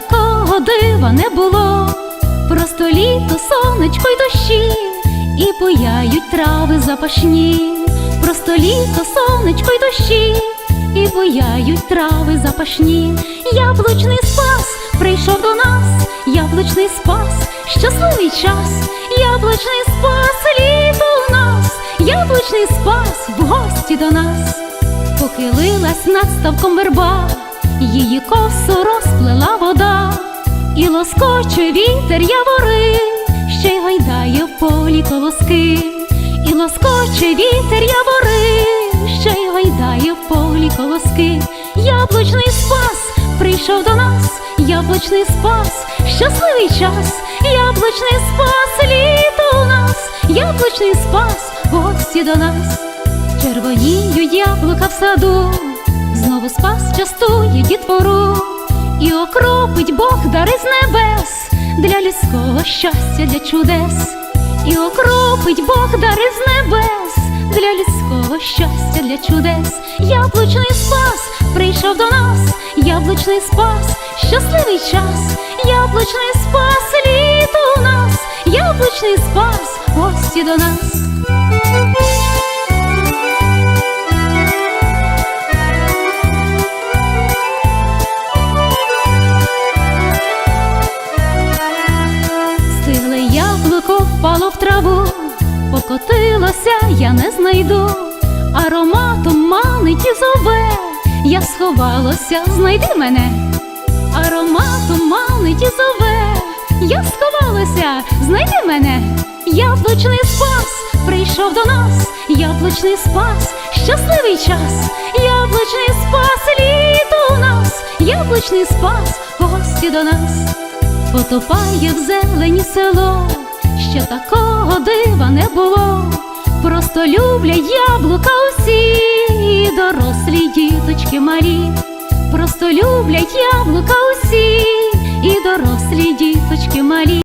такого дива не було. Просто літо, сонечко й дощі, і буяють трави запашні. Просто літо, сонечко й дощі, і буяють трави запашні. Яблучний спас прийшов до нас, яблучний спас, щасливий час, яблучний спас, літо у нас, яблучний спас в гості до нас. Похилилась над ставком верба, її косу розплела вода, і лоскоче вітер явори, ще й гайдає в полі колоски, і лоскоче вітер явори, ще й гайдає в полі колоски. Яблучний спас прийшов до нас, яблучний спас, щасливий час, яблучний спас, літо у нас, яблучний спас, гості до нас. Червоніють яблука в саду, знову спас частує дітвору, і окропить Бог дари з небес для людського щастя, для чудес, і окропить Бог дари з небес для людського щастя, для чудес. Яблучний спас прийшов до нас, яблучний спас, щасливий час, яблучний спас, літо у нас, яблучний спас, гості до нас. Траву, покотилося, я не знайду, ароматом манить і зове, я сховалося, знайди мене, ароматом манить і зове, я сховалося, знайди мене, яблучний спас прийшов до нас, яблучний спас, щасливий час, яблучний спас, літо у нас, яблучний спас, гості до нас. Потопає в зелені село, не було. Просто люблять яблука усі, дорослі діточки малі. Просто люблять яблука усі, і дорослі діточки малі.